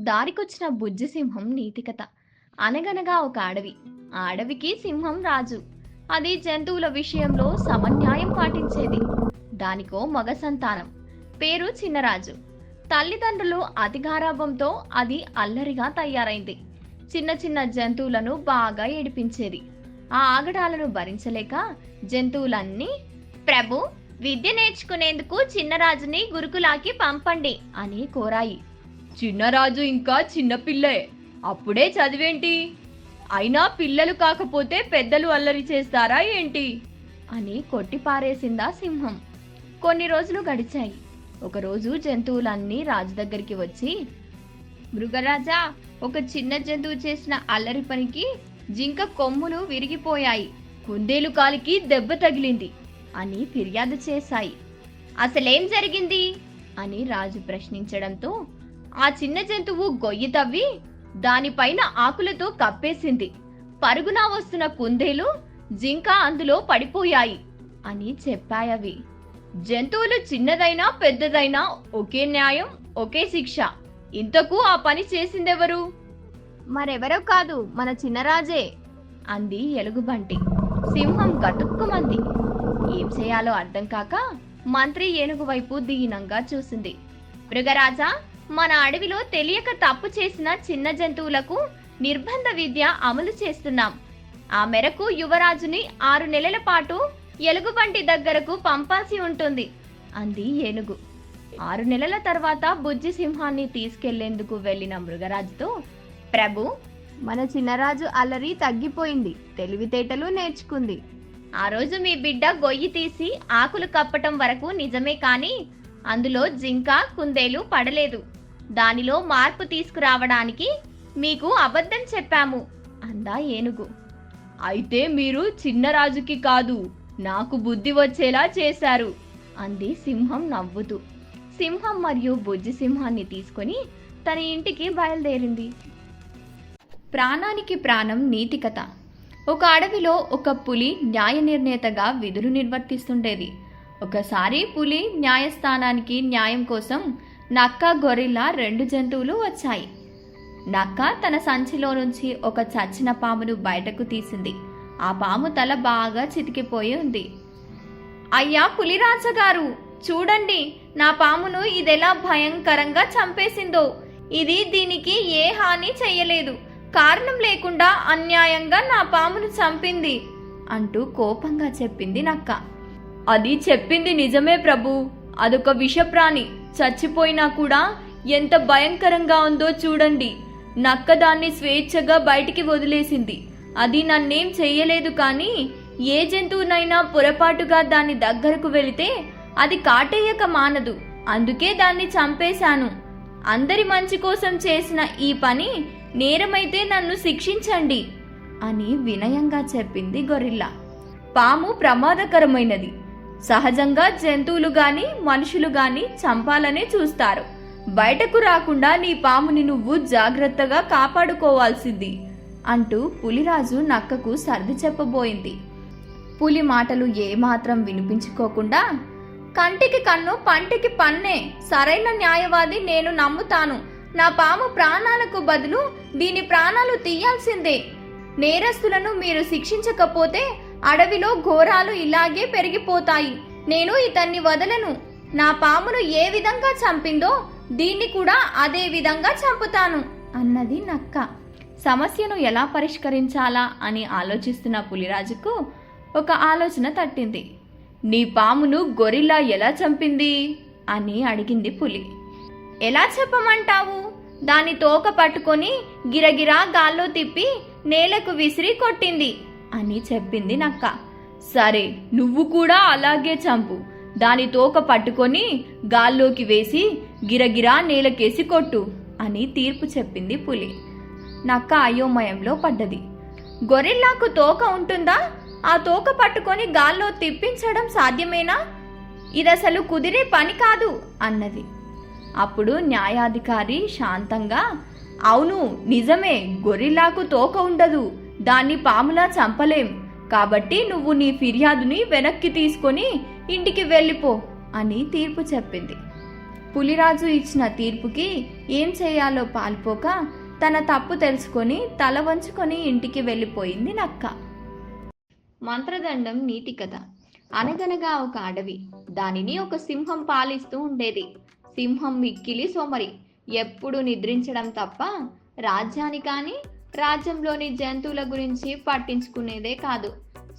దారికొచ్చిన బుజ్జి సింహం నీతికథ అనగనగా ఒక అడవి. ఆ అడవికి సింహం రాజు. అది జంతువుల విషయంలో సమన్యాయం పాటించేది. దానికో మగ సంతానం. పేరు చిన్నరాజు. తల్లిదండ్రులు అతి గారాభంతో అది అల్లరిగా తయారైంది. చిన్న చిన్న జంతువులను బాగా ఏడిపించేది. ఆ ఆగడాలను భరించలేక జంతువులన్నీ ప్రభు విద్య నేర్చుకునేందుకు చిన్నరాజుని గురుకులాకి పంపండి అని కోరాయి. చిన్నరాజు ఇంకా చిన్నపిల్లే అప్పుడే చదివేంటి? అయినా పిల్లలు కాకపోతే పెద్దలు అల్లరి చేస్తారా ఏంటి? అని కొట్టిపారేసిందా సింహం. కొన్ని రోజులు గడిచాయి. ఒకరోజు జంతువులన్నీ రాజు దగ్గరికి వచ్చి మృగరాజా ఒక చిన్న జంతువు చేసిన అల్లరి పనికి జింక కొమ్ములు విరిగిపోయాయి. కుందేలు కాలికి దెబ్బ తగిలింది అని ఫిర్యాదు చేశాయి. అసలేం జరిగింది? అని రాజు ప్రశ్నించడంతో ఆ చిన్న జంతువు గొయ్యి తవ్వి దానిపైన ఆకులతో కప్పేసింది. పరుగున వస్తున్న కుందేలు జింక అందులో పడిపోయాయి అని చెప్పాయవి. జంతువులు చిన్నదైనా పెద్దదైనా ఒకే న్యాయం ఒకే శిక్ష. ఇంతకు ఆ పని చేసిందెవరు? మరెవరో కాదు మన చిన్నరాజే అంది ఎలుగుబంటి. సింహం గటుక్కుమంది ఏం చేయాలో అర్థం కాక మంత్రి ఏనుగు వైపు దీనంగా చూసింది. మృగరాజా మన అడవిలో తెలియక తప్పు చేసిన చిన్న జంతువులకు నిర్బంధ విద్య అమలు చేస్తున్నాం. ఆ మేరకు యువరాజుని ఆరు నెలల పాటు ఎలుగుబంటి దగ్గరకు పంపాల్సి ఉంటుంది అంది ఏనుగు. ఆరు నెలల తర్వాత బుజ్జి సింహాన్ని తీసుకెళ్ళేందుకు వెళ్ళిన మృగరాజుతో ప్రభు మన చిన్నరాజు అల్లరి తగ్గిపోయింది తెలివితేటలు నేర్చుకుంది. ఆ రోజు మీ బిడ్డ గొయ్యి తీసి ఆకులు కప్పటం వరకు నిజమే కానీ అందులో జింక కుందేలు పడలేదు. దానిలో మార్పు తీసుకురావడానికి మీకు అబద్ధం చెప్పాము అందా ఏనుగు. అయితే మీరు చిన్నరాజుకి కాదు నాకు బుద్ధి వచ్చేలా చేశారు అంది సింహం నవ్వుతూ. సింహం మరియు బుజ్జి సింహాన్ని తీసుకొని తన ఇంటికి బయలుదేరింది. ప్రాణానికి ప్రాణం నీతి కథ. ఒక అడవిలో ఒక పులి న్యాయ నిర్ణేతగా విధులు నిర్వర్తిస్తుండేది. ఒకసారి పులి న్యాయస్థానానికి న్యాయం కోసం నక్క గొరిల్లా రెండు జంతువులు వచ్చాయి. నక్క తన సంచిలో నుంచి ఒక చచ్చిన పామును బయటకు తీసింది. ఆ పాము తల బాగా చితికిపోయి ఉంది. అయ్యా పులిరాజగారు చూడండి నా పామును ఇదెలా భయంకరంగా చంపేసిందో. ఇది దీనికి ఏ హాని చెయ్యలేదు. కారణం లేకుండా అన్యాయంగా నా పామును చంపింది అంటూ కోపంగా చెప్పింది నక్క. అది చెప్పింది నిజమే ప్రభు. అదొక విషప్రాణి. చచ్చిపోయినా కూడా ఎంత భయంకరంగా ఉందో చూడండి. నక్క దాన్ని స్వేచ్ఛగా బయటికి వదిలేసింది. అది నన్నేం చెయ్యలేదు కానీ ఏ జంతువునైనా పొరపాటుగా దాని దగ్గరకు వెళితే అది కాటేయక మానదు. అందుకే దాన్ని చంపేశాను. అందరి మంచి కోసం చేసిన ఈ పని నేరమైతే నన్ను శిక్షించండి అని వినయంగా చెప్పింది గొరిల్లా. పాము ప్రమాదకరమైనది. సహజంగా జంతువులు గాని మనుషులు గాని చంపాలనే చూస్తారు. బయటకు రాకుండా నీ పాముని నువ్వు జాగ్రత్తగా కాపాడుకోవాల్సింది అంటూ పులిరాజు నక్కకు సర్ది చెప్పబోయింది. పులి మాటలు ఏమాత్రం వినిపించుకోకుండా కంటికి కన్ను పంటికి పన్నే సరైన న్యాయవాది నేను నమ్ముతాను. నా పాము ప్రాణాలకు బదులు దీని ప్రాణాలు తీయాల్సిందే. నేరస్తులను మీరు శిక్షించకపోతే అడవిలో ఘోరాలు ఇలాగే పెరిగిపోతాయి. నేను ఇతన్ని వదలను. నా పామును ఏ విధంగా చంపిందో దీన్ని కూడా అదే విధంగా చంపుతాను అన్నది నక్క. సమస్యను ఎలా పరిష్కరించాలా అని ఆలోచిస్తున్న పులిరాజుకు ఒక ఆలోచన తట్టింది. నీ పామును గొరిల్లా ఎలా చంపింది? అని అడిగింది పులి. ఎలా చెప్పమంటావు? దాని తోక పట్టుకొని గిరగిరా గాల్లో తిప్పి నేలకు విసిరి కొట్టింది. అని చెప్పింది నక్క. సరే నువ్వు కూడా అలాగే చంపు. దాని తోక పట్టుకొని గాల్లోకి వేసి గిరగిరా నేలకేసి కొట్టు అని తీర్పు చెప్పింది పులి. నక్క అయోమయంలో పడ్డది. గొరిల్లాకు తోక ఉంటుందా? ఆ తోక పట్టుకొని గాల్లో తిప్పించడం సాధ్యమేనా? ఇదసలు కుదిరే పని కాదు అన్నది. అప్పుడు న్యాయాధికారి శాంతంగా అవును నిజమే గొరిల్లాకు తోక ఉండదు దాన్ని పాములా చంపలేం. కాబట్టి నువ్వు నీ ఫిర్యాదుని వెనక్కి తీసుకొని ఇంటికి వెళ్ళిపో అని తీర్పు చెప్పింది. పులిరాజు ఇచ్చిన తీర్పుకి ఏం చేయాలో పాల్పోక తన తప్పు తెలుసుకొని తల వంచుకొని ఇంటికి వెళ్ళిపోయింది నక్క. మంత్రదండం నీటి కథ. అనగనగా ఒక అడవి. దానిని ఒక సింహం పాలిస్తూ ఉండేది. సింహం మిక్కిలి సోమరి. ఎప్పుడు నిద్రించడం తప్ప రాజ్యాన్ని కానీ రాజ్యంలోని జంతువుల గురించి పట్టించుకునేదే కాదు.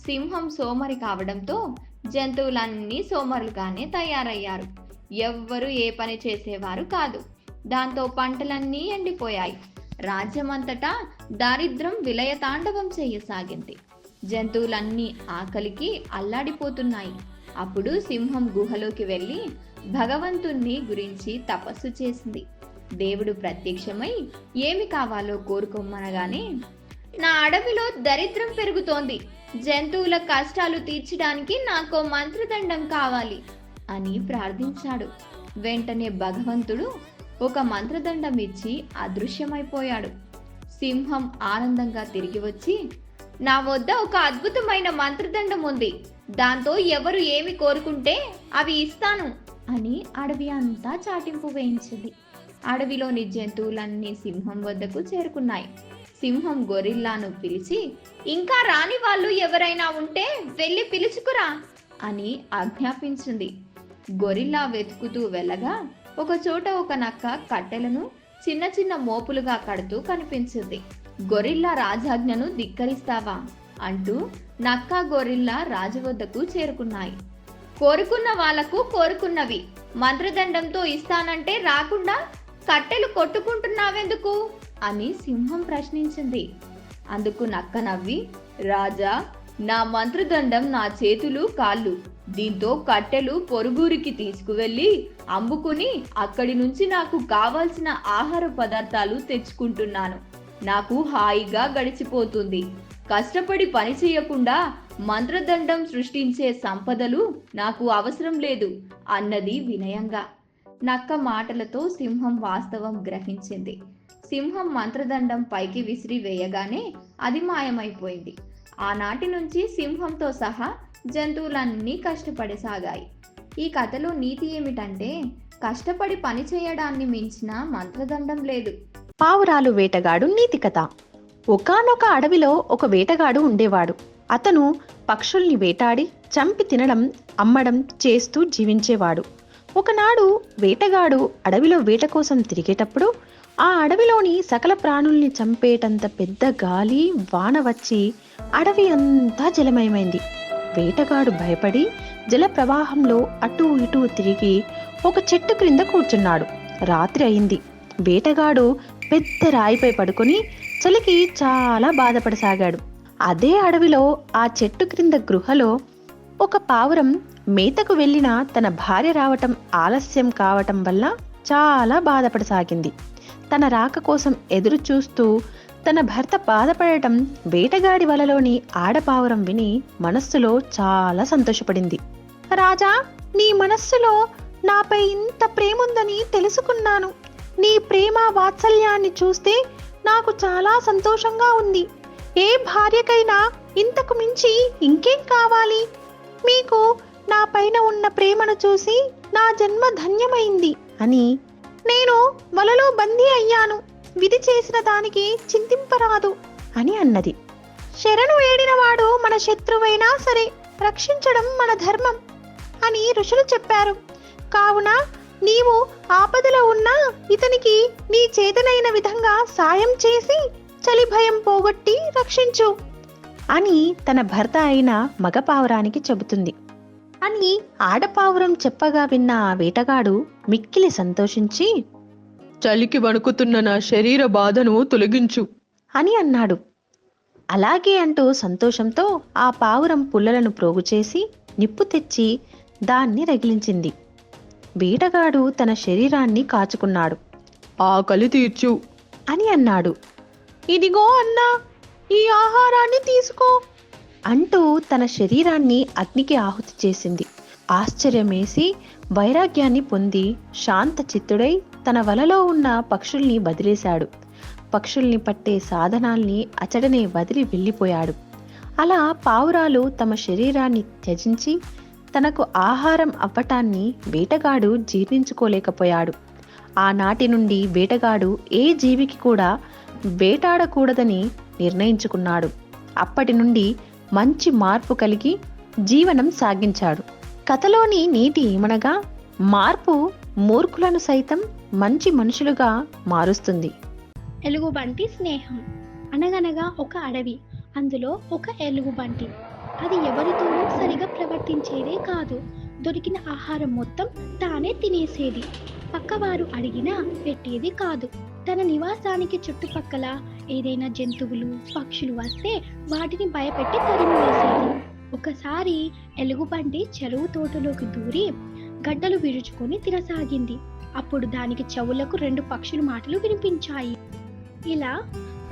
సింహం సోమరి కావడంతో జంతువులన్నీ సోమరులుగానే తయారయ్యారు. ఎవ్వరు ఏ పని చేసేవారు కాదు. దాంతో పంటలన్నీ ఎండిపోయాయి. రాజ్యమంతటా దారిద్రం విలయతాండవం చేయసాగింది. జంతువులన్నీ ఆకలికి అల్లాడిపోతున్నాయి. అప్పుడు సింహం గుహలోకి వెళ్ళి భగవంతుణ్ణి గురించి తపస్సు చేసింది. దేవుడు ప్రత్యక్షమై ఏమి కావాలో కోరుకోమనగానే నా అడవిలో దరిద్రం పెరుగుతోంది. జంతువుల కష్టాలు తీర్చడానికి నాకు మంత్రదండం కావాలి అని ప్రార్థించాడు. వెంటనే భగవంతుడు ఒక మంత్రదండం ఇచ్చి అదృశ్యమైపోయాడు. సింహం ఆనందంగా తిరిగి వచ్చి నా వద్ద ఒక అద్భుతమైన మంత్రదండం ఉంది. దాంతో ఎవరు ఏమి కోరుకుంటే అవి ఇస్తాను అని అడవి అంతా చాటింపు వేయించింది. అడవిలోని జంతువులన్నీ సింహం వద్దకు చేరుకున్నాయి. సింహం గొరిల్లాను పిలిచి ఇంకా రాని వాళ్ళు ఎవరైనా ఉంటే వెళ్ళి పిలుచుకురా అని ఆజ్ఞాపించింది. గొరిల్లా వెతుకుతూ వెళ్ళగా ఒక చోట ఒక నక్క కట్టెలను చిన్న చిన్న మోపులుగా కడుతూ కనిపించింది. గొరిల్లా రాజాజ్ఞను ధిక్కరిస్తావా అంటూ నక్క గొరిల్లా రాజు వద్దకు చేరుకున్నాయి. కోరుకున్న వాళ్ళకు కోరుకున్నవి. మంత్రదండంతో ఇస్తానంటే రాకుండా కట్టెలు కొట్టుకుంటున్నావెందుకు? అని సింహం ప్రశ్నించింది. అందుకు నక్క నవ్వి రాజా నా మంత్రదండం నా చేతులు కాళ్ళు. దీంతో కట్టెలు పొరుగురికి తీసుకువెళ్ళి అమ్ముకుని అక్కడి నుంచి నాకు కావాల్సిన ఆహార పదార్థాలు తెచ్చుకుంటున్నాను. నాకు హాయిగా గడిచిపోతుంది. కష్టపడి పని చేయకుండా మంత్రదండం సృష్టించే సంపదలు నాకు అవసరం లేదు అన్నది వినయంగా. నక్క మాటలతో సింహం వాస్తవం గ్రహించింది. సింహం మంత్రదండం పైకి విసిరి వేయగానే అది మాయమైపోయింది. ఆనాటి నుంచి సింహంతో సహా జంతువులన్నీ కష్టపడసాగాయి. ఈ కథలో నీతి ఏమిటంటే కష్టపడి పని చేయడాన్ని మించిన మంత్రదండం లేదు. పావురాలు వేటగాడు నీతి కథ. ఒకానొక అడవిలో ఒక వేటగాడు ఉండేవాడు. అతను పక్షుల్ని వేటాడి చంపి తినడం అమ్మడం చేస్తూ జీవించేవాడు. ఒకనాడు వేటగాడు అడవిలో వేట కోసం తిరిగేటప్పుడు ఆ అడవిలోని సకల ప్రాణుల్ని చంపేటంత పెద్ద గాలి వాన వచ్చి అడవి అంతా జలమయమైంది. వేటగాడు భయపడి జల ప్రవాహంలో అటూ ఇటూ తిరిగి ఒక చెట్టు క్రింద కూర్చున్నాడు. రాత్రి అయింది. వేటగాడు పెద్ద రాయిపై పడుకొని చలికి చాలా బాధపడసాగాడు. అదే అడవిలో ఆ చెట్టు క్రింద గృహలో ఒక పావురం మేతకు వెళ్ళిన తన భార్య రావటం ఆలస్యం కావటం వల్ల చాలా బాధపడసాగింది. తన రాక కోసం ఎదురు చూస్తూ తన భర్త బాధపడటం వేటగాడి వలలోని ఆడపావురం విని మనస్సులో చాలా సంతోషపడింది. రాజా నీ మనస్సులో నాపై ఇంత ప్రేముందని తెలుసుకున్నాను. నీ ప్రేమ వాత్సల్యాన్ని చూస్తే నాకు చాలా సంతోషంగా ఉంది. ఏ భార్యకైనా ఇంతకు మించి ఇంకేం కావాలి? మీకు నా పైన ఉన్న ప్రేమను చూసి నా జన్మ ధన్యమైంది అని నేను వలలో బందీ అయ్యాను. విధి చేసిన దానికి చింతింపరాదు అని అన్నది. శరణు వేడినవాడు మన శత్రువైనా సరే రక్షించడం మన ధర్మం అని ఋషులు చెప్పారు. కావున నీవు ఆపదలో ఉన్నా ఇతనికి నీ చేతనైన విధంగా సాయం చేసి చలి భయం పోగొట్టి రక్షించు అని తన భర్త అయిన మగపావురానికి చెబుతుంది. అని ఆడపావురం చెప్పగా విన్న ఆ వేటగాడు మిక్కిలి సంతోషించి చలికి వణుకుతున్న నా శరీర బాధను తొలగించు. అని అన్నాడు. అలాగే అంటూ సంతోషంతో ఆ పావురం పుల్లలను ప్రోగు చేసి నిప్పు తెచ్చి దాన్ని రగిలించింది. వేటగాడు తన శరీరాన్ని కాచుకున్నాడు. ఆకలి తీర్చు. అని అన్నాడు. ఇదిగో అన్నా ఈ ఆహారాన్ని తీసుకో. అంటూ తన శరీరాన్ని అగ్నికి ఆహుతి చేసింది. ఆశ్చర్యమేసి వైరాగ్యాన్ని పొంది శాంత చిత్తుడై తన వలలో ఉన్న పక్షుల్ని వదిలేశాడు. పక్షుల్ని పట్టే సాధనాల్ని అచడనే వదిలి వెళ్ళిపోయాడు. అలా పావురాలు తమ శరీరాన్ని త్యజించి తనకు ఆహారం అవ్వటాన్ని వేటగాడు జీర్ణించుకోలేకపోయాడు. ఆనాటి నుండి వేటగాడు ఏ జీవికి కూడా వేటాడకూడదని నిర్ణయించుకున్నాడు. అప్పటి నుండి మంచి మార్పు కలిగి జీవనం సాగించాడు. కథలోని నీతి ఏమనగా మార్పు మూర్ఖులను సైతం మంచి మనుషులుగా మారుస్తుంది. ఎలుగుబంటి స్నేహం. అనగనగా ఒక అడవి అందులో ఒక ఎలుగుబంటి. అది ఎవరితోనూ సరిగా ప్రవర్తించేదే కాదు. దొరికిన ఆహారం మొత్తం తానే తినేసేది. పక్కవారు అడిగినా పెట్టేది కాదు. తన నివాసానికి చుట్టుపక్కల ఏదైనా జంతువులు పక్షులు వస్తే వాటిని భయపెట్టి తరిమివేసేది ఒకసారి ఎలుగుబంటి చెరువు తోటలోకి దూరి గడ్డలు విరుచుకొని తినసాగింది. అప్పుడు దానికి చెవులకు రెండు పక్షుల మాటలు వినిపించాయి. ఇలా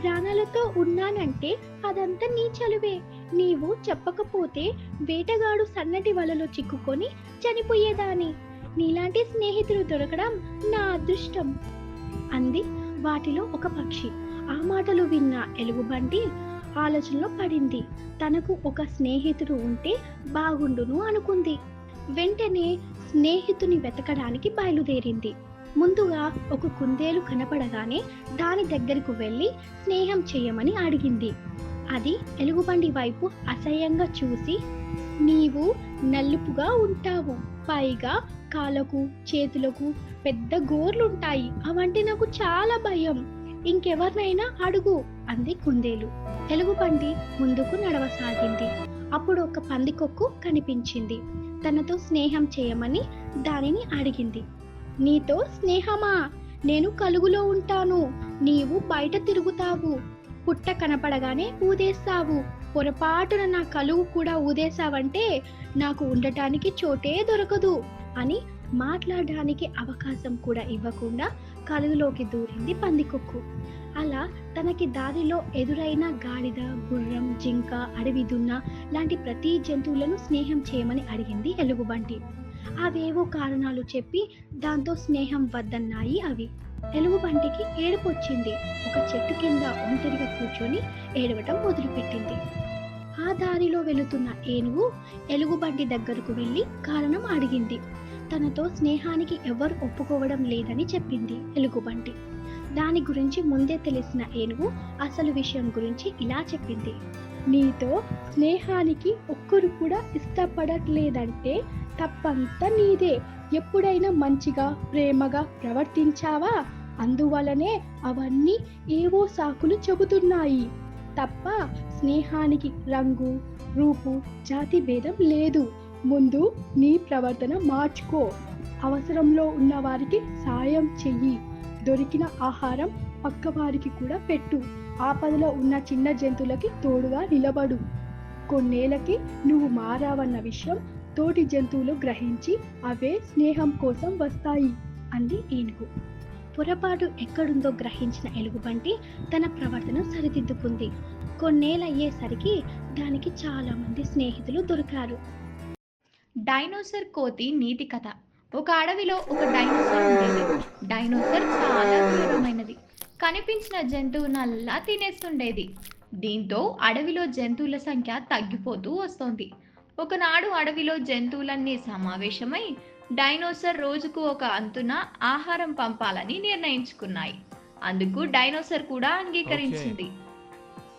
ప్రాణాలతో ఉన్నానంటే అదంతా నీ చలువే. నీవు చెప్పకపోతే వేటగాడు సన్నటి వలలో చిక్కుకొని చనిపోయేదాని నీలాంటి స్నేహితులు దొరకడం నా అదృష్టం అంది వాటిలో ఒక పక్షి. ఆ మాటలు విన్న ఎలుగుబంటి ఆలోచనలో పడింది. తనకు ఒక స్నేహితుడు ఉంటే బాగుండును అనుకుంది. వెంటనే స్నేహితుని వెతకడానికి బయలుదేరింది. ముందుగా ఒక కుందేలు కనపడగానే దాని దగ్గరకు వెళ్ళి స్నేహం చేయమని అడిగింది. అది ఎలుగుబండి వైపు అసహ్యంగా చూసి నీవు నలుపుగా ఉంటావు. పైగా కాళ్ళకు చేతులకు పెద్ద గోర్లుంటాయి. అవంటే నాకు చాలా భయం. ఇంకెవరినైనా అడుగు అంది కుందేలు. తెలుగు పంది ముందుకు నడవసాగింది. అప్పుడు ఒక పందికొక్కు కనిపించింది. తనతో స్నేహం చేయమని దానిని అడిగింది. నీతో స్నేహమా? నేను కలుగులో ఉంటాను. నీవు బయట తిరుగుతావు. పుట్ట కనపడగానే ఊదేస్తావు. పొరపాటున నా కలుగు కూడా ఊదేశావంటే నాకు ఉండటానికి చోటే దొరకదు అని మాట్లాడడానికి అవకాశం కూడా ఇవ్వకుండా కలుగులోకి దూరింది పందికొక్కు. అలా తనకి దారిలో ఎదురైన గాడిద గుర్రం జింక అడవి దున్న లాంటి ప్రతి జంతువులను స్నేహం చేయమని అడిగింది ఎలుగుబంటి. అవేవో కారణాలు చెప్పి దాంతో స్నేహం వద్దన్నాయి అవి. ఎలుగుబంటికి ఏడుపు వచ్చింది ఒక చెట్టు కింద ఒంటరిగా కూర్చొని ఏడవటం మొదలుపెట్టింది. ఆ దారిలో వెళుతున్న ఏనుగు ఎలుగుబంటి దగ్గరకు వెళ్ళి కారణం అడిగింది. తనతో స్నేహానికి ఎవరు ఒప్పుకోవడం లేదని చెప్పింది ఎలుగుబంటి. దాని గురించి ముందే తెలిసిన ఏనుగు అసలు విషయం గురించి ఇలా చెప్పింది. నీతో స్నేహానికి ఒక్కరు కూడా ఇష్టపడట్లేదంటే తప్పంతా నీదే. ఎప్పుడైనా మంచిగా ప్రేమగా ప్రవర్తించావా? అందువలనే అవన్నీ ఏవో సాకులు చెబుతున్నాయి. తప్ప స్నేహానికి రంగు రూపు జాతి భేదం లేదు. ముందు నీ ప్రవర్తన మార్చుకో. అవసరంలో ఉన్న వారికి సాయం చెయ్యి. దొరికిన ఆహారం పక్కవారికి కూడా పెట్టు. ఆపదలో ఉన్న చిన్న జంతువులకి తోడుగా నిలబడు. కొన్నేళ్ళకి నువ్వు మారావన్న విషయం తోటి జంతువులు గ్రహించి అవే స్నేహం కోసం వస్తాయి అంది ఏనుగు. పొరపాటు ఎక్కడుందో గ్రహించిన ఎలుగుబంటి తన ప్రవర్తన సరిదిద్దుకుంది. కొన్నేళ్ళయ్యేసరికి దానికి చాలా మంది స్నేహితులు దొరికారు. డైనోసర్ కోతి నీతి కథ. ఒక అడవిలో ఒక డైనోసర్ ఉండేది. డైనోసర్ చాలా క్రూరమైనది కనిపించిన జంతువునల్లా తినేస్తుండేది. దీంతో అడవిలో జంతువుల సంఖ్య తగ్గిపోతూ వస్తోంది. ఒకనాడు అడవిలో జంతువులన్నీ సమావేశమై డైనోసర్ రోజుకు ఒక అంతున ఆహారం పంపాలని నిర్ణయించుకున్నాయి. అందుకు డైనోసర్ కూడా అంగీకరించింది.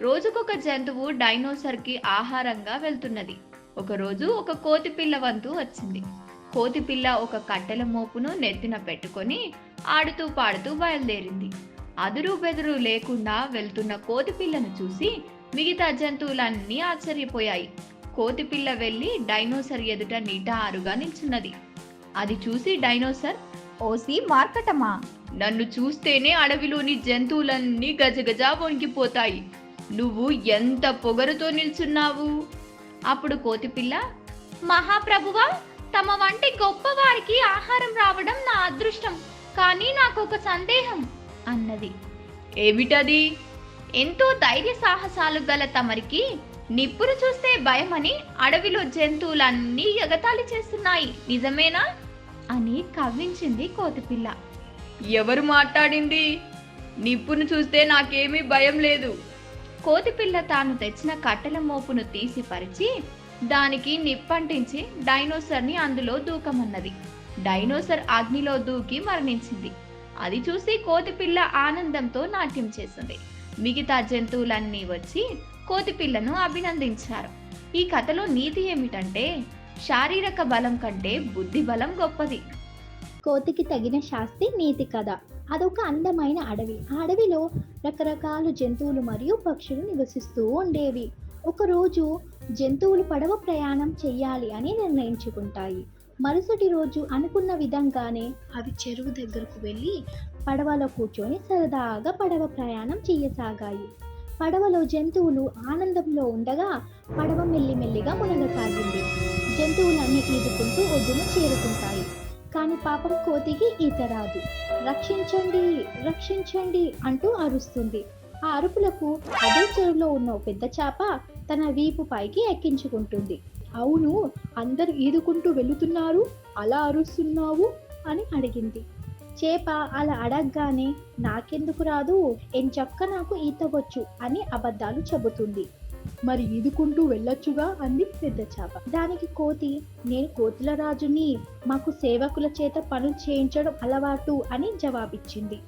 రోజుకొక జంతువు డైనోసర్కి ఆహారంగా వెళ్తున్నది. ఒకరోజు ఒక కోతి పిల్ల వంతు వచ్చింది. కోతి పిల్ల ఒక కట్టెల మోపును నెత్తిన పెట్టుకొని ఆడుతూ పాడుతూ బయలుదేరింది. అదురు బెదురు లేకుండా వెళ్తున్న కోతి పిల్లను చూసి మిగతా జంతువులన్నీ ఆశ్చర్యపోయాయి. కోతి పిల్ల వెళ్ళి డైనోసర్ ఎదుట నీటారుగా నిల్చున్నది. అది చూసి డైనోసర్ ఓసి మార్కటమా? నన్ను చూస్తేనే అడవిలోని జంతువులన్నీ గజగజ వణికిపోతాయి. నువ్వు ఎంత పొగరుతో నిల్చున్నావు? అప్పుడు కోతిపిల్ల మహాప్రభువా తమ వంటి గొప్పవారికి ఆహారం రావడం నా అదృష్టం కానీ నాకు ఒక సందేహం అన్నది. ఏమిటది? ఎంతో ధైర్య సాహసాలు గల తమరికి నిప్పురు చూస్తే భయమని అడవిలో జంతువులన్నీ ఎగతాళి చేస్తున్నాయి నిజమేనా? అని కవ్వించింది కోతిపిల్ల. ఎవరు మాట్లాడింది? నిప్పును చూస్తే నాకేమీ భయం లేదు. కోతిపిల్ల తాను తెచ్చిన కట్టెల మోపును తీసి పరిచి దానికి నిప్పంటించి డైనోసర్ని అందులో దూకమన్నది. డైనోసర్ అగ్నిలో దూకి మరణించింది. అది చూసి కోతిపిల్ల ఆనందంతో నాట్యం చేసింది. మిగతా జంతువులన్నీ వచ్చి కోతిపిల్లను అభినందించారు. ఈ కథలో నీతి ఏమిటంటే శారీరక బలం కంటే బుద్ధి బలం గొప్పది. కోతికి తగిన శాస్తి నీతి కథ. అదొక అందమైన అడవి. ఆ అడవిలో రకరకాల జంతువులు మరియు పక్షులు నివసిస్తూ ఉండేవి. ఒకరోజు జంతువులు పడవ ప్రయాణం చెయ్యాలి అని నిర్ణయించుకుంటాయి. మరుసటి రోజు అనుకున్న విధంగానే అవి చెరువు దగ్గరకు వెళ్ళి పడవలో కూర్చొని సరదాగా పడవ ప్రయాణం చేయసాగాయి పడవలో జంతువులు ఆనందంలో ఉండగా పడవ మెల్లిమెల్లిగా మునగసాగింది. జంతువులన్నీ ఈదుకుంటూ ఒడ్డును చేరుకుంటాయి. కానీ పాపం కోతికి ఈత రాదు. రక్షించండి రక్షించండి అంటూ అరుస్తుంది. ఆ అరుపులకు అదే చెరువులో ఉన్న పెద్ద చేప తన వీపు పైకి ఎక్కించుకుంటుంది. అవును అందరు ఈదుకుంటూ వెళుతున్నారు అలా అరుస్తున్నావు అని అడిగింది. చేప అలా అడగగానే నాకెందుకు రాదు ఎంచక్క నాకు ఈత వచ్చు అని అబద్ధాలు చెబుతుంది. మరి ఈదుకుంటూ వెళ్ళొచ్చుగా అంది పెద్ద చేప. దానికి కోతి నేను కోతుల రాజుని మాకు సేవకుల చేత పనులు చేయించడం అలవాటు అని జవాబిచ్చింది.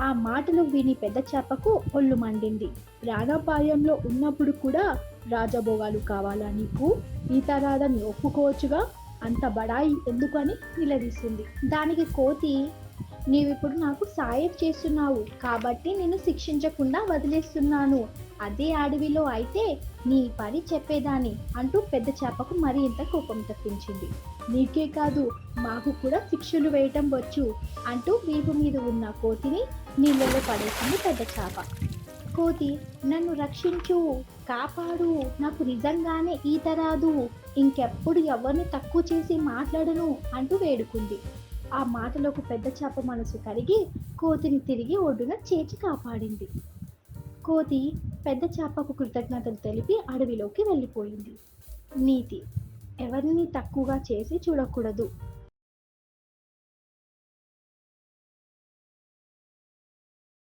ఆ మాటలు విని పెద్ద చేపకు ఒళ్ళు మండింది. ప్రాణాపాయంలో ఉన్నప్పుడు కూడా రాజభోగాలు కావాలా నీకు ఈత రాదని ఒప్పుకోవచ్చుగా అంత బడాయి ఎందుకని నిలదీసింది. దానికి కోతి నీవిప్పుడు నాకు సాయం చేస్తున్నావు కాబట్టి నేను శిక్షించకుండా వదిలేస్తున్నాను. అదే అడవిలో అయితే నీ పని చెప్పేదాన్ని అంటూ పెద్ద చేపకు మరింత కోపం తప్పించింది. నీకే కాదు మాకు కూడా శిక్షలు వేయటం వచ్చు అంటూ వీపు మీద ఉన్న కోతిని నీళ్ళలో పడేసింది పెద్ద చేప. కోతి నన్ను రక్షించు కాపాడు నాకు నిజంగానే ఈత రాదు ఇంకెప్పుడు ఎవరిని తక్కువ చేసి మాట్లాడను అంటూ వేడుకుంది. ఆ మాటలకు పెద్ద చేప మనసు కరిగి కోతిని తిరిగి ఒడ్డున చేర్చి కాపాడింది. కోతి పెద్ద చేపకు కృతజ్ఞతలు తెలిపి అడవిలోకి వెళ్ళిపోయింది. నీతి ఎవరిని తక్కువగా చేసి చూడకూడదు.